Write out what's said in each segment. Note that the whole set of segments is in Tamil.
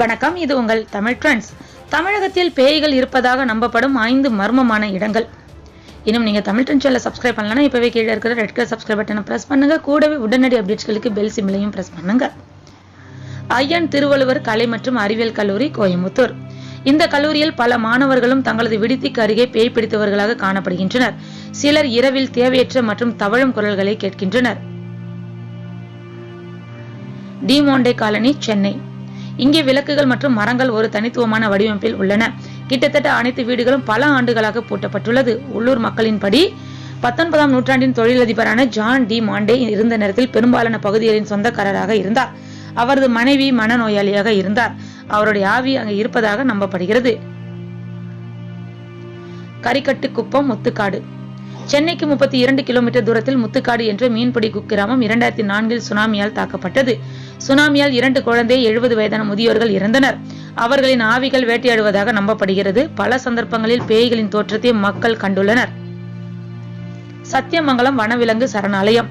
வணக்கம் இது உங்கள் தமிழ் ட்ரெண்ட்ஸ் தமிழகத்தில் பேய்கள் இருப்பதாக நம்பப்படும் ஐந்து மர்மமான இடங்கள். இன்னும் நீங்கள் தமிழ் ட்ரெண்ட் சேனலை சப்ஸ்கிரைப் பண்ணலன்னா இப்போவே கீழே இருக்கிற ரெட் கலர் சப்ஸ்கிரைப் பட்டனை பிரஸ் பண்ணுங்கள் கூடவே உடனடி அப்டேட்ஸ்களுக்கு பெல் சிம்லையும் ப்ரெஸ் பண்ணுங்கள் ஐயன் திருவள்ளுவர் கலை மற்றும் அறிவியல் கல்லூரி கோயம்புத்தூர். இந்த கல்லூரியில் பல மாணவர்களும் தங்களது விடுதிக்கு அருகே பேய் பிடித்தவர்களாக காணப்படுகின்றனர். சிலர் இரவில் தேவையற்ற மற்றும் தவழும் குரல்களை கேட்கின்றனர். Demonte colony Chennai. இங்கே விளக்குகள் மற்றும் மரங்கள் ஒரு தனித்துவமான வடிவமைப்பில் உள்ளன. கிட்டத்தட்ட அனைத்து வீடுகளும் பல ஆண்டுகளாக பூட்டப்பட்டுள்ளது. உள்ளூர் மக்களின்படி பத்தொன்பதாம் நூற்றாண்டின் தொழிலதிபரான ஜான் டி மாண்டே இருந்த நேரத்தில் பெரும்பாலான பகுதிகளின் சொந்தக்காரராக இருந்தார். அவரது மனைவி மனநோயாளியாக இருந்தார். அவருடைய ஆவி அங்கு இருப்பதாக நம்பப்படுகிறது. கரிக்கட்டு குப்பம் முத்துக்காடு. சென்னைக்கு முப்பத்தி இரண்டு கிலோமீட்டர் தூரத்தில் முத்துக்காடு என்ற மீன்பிடி குக்கிராமம் இரண்டாயிரத்தி நான்கில் சுனாமியால் தாக்கப்பட்டது. சுனாமியால் இரண்டு குழந்தை எழுபது வயதான முதியோர்கள் இறந்தனர். அவர்களின் ஆவிகள் வேட்டையாடுவதாக நம்பப்படுகிறது. பல சந்தர்ப்பங்களில் பேய்களின் தோற்றத்தை மக்கள் கண்டுள்ளனர். சத்தியமங்கலம் வனவிலங்கு சரணாலயம்.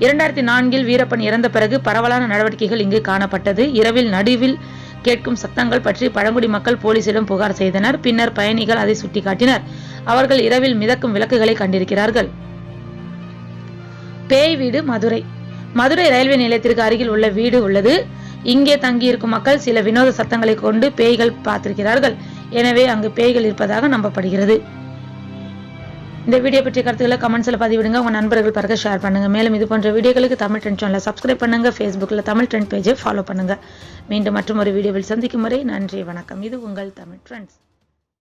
இரண்டாயிரத்தி நான்கில் வீரப்பன் இறந்த பிறகு பரவலான நடவடிக்கைகள் இங்கு காணப்பட்டது. இரவில் நடுவில் கேட்கும் சத்தங்கள் பற்றி பழங்குடி மக்கள் போலீசிடம் புகார் செய்தனர். பின்னர் பயணிகள் அதை சுட்டிக்காட்டினர். அவர்கள் இரவில் மிதக்கும் விளக்குகளை கண்டிருக்கிறார்கள். பேய் வீடு மதுரை. மதுரை ரயில்வே நிலையத்திற்கு அருகில் உள்ள வீடு உள்ளது. இங்கே தங்கியிருக்கும் மக்கள் சில வினோத சத்தங்களை கொண்டு பேய்கள் பார்த்திருக்கிறார்கள். எனவே அங்கு பேய்கள் இருப்பதாக நம்பப்படுகிறது. இந்த வீடியோ பற்றிய கருத்துக்களை கமெண்ட்ஸில் பதிவிடுங்க. உங்கள் நண்பர்கள் பிறகு ஷேர் பண்ணுங்க. மேலும் இது போன்ற வீடியோகளுக்கு தமிழ் ட்ரெண்ட் சேனலை சப்ஸ்கிரைப் பண்ணுங்கள் ஃபேஸ்புக்கில் தமிழ் ட்ரெண்ட் பேஜை ஃபாலோ பண்ணுங்கள் மீண்டும் மற்றும் ஒரு வீடியோவில் சந்திக்கும் வரை நன்றி வணக்கம். இது உங்கள் தமிழ் ட்ரெண்ட்ஸ்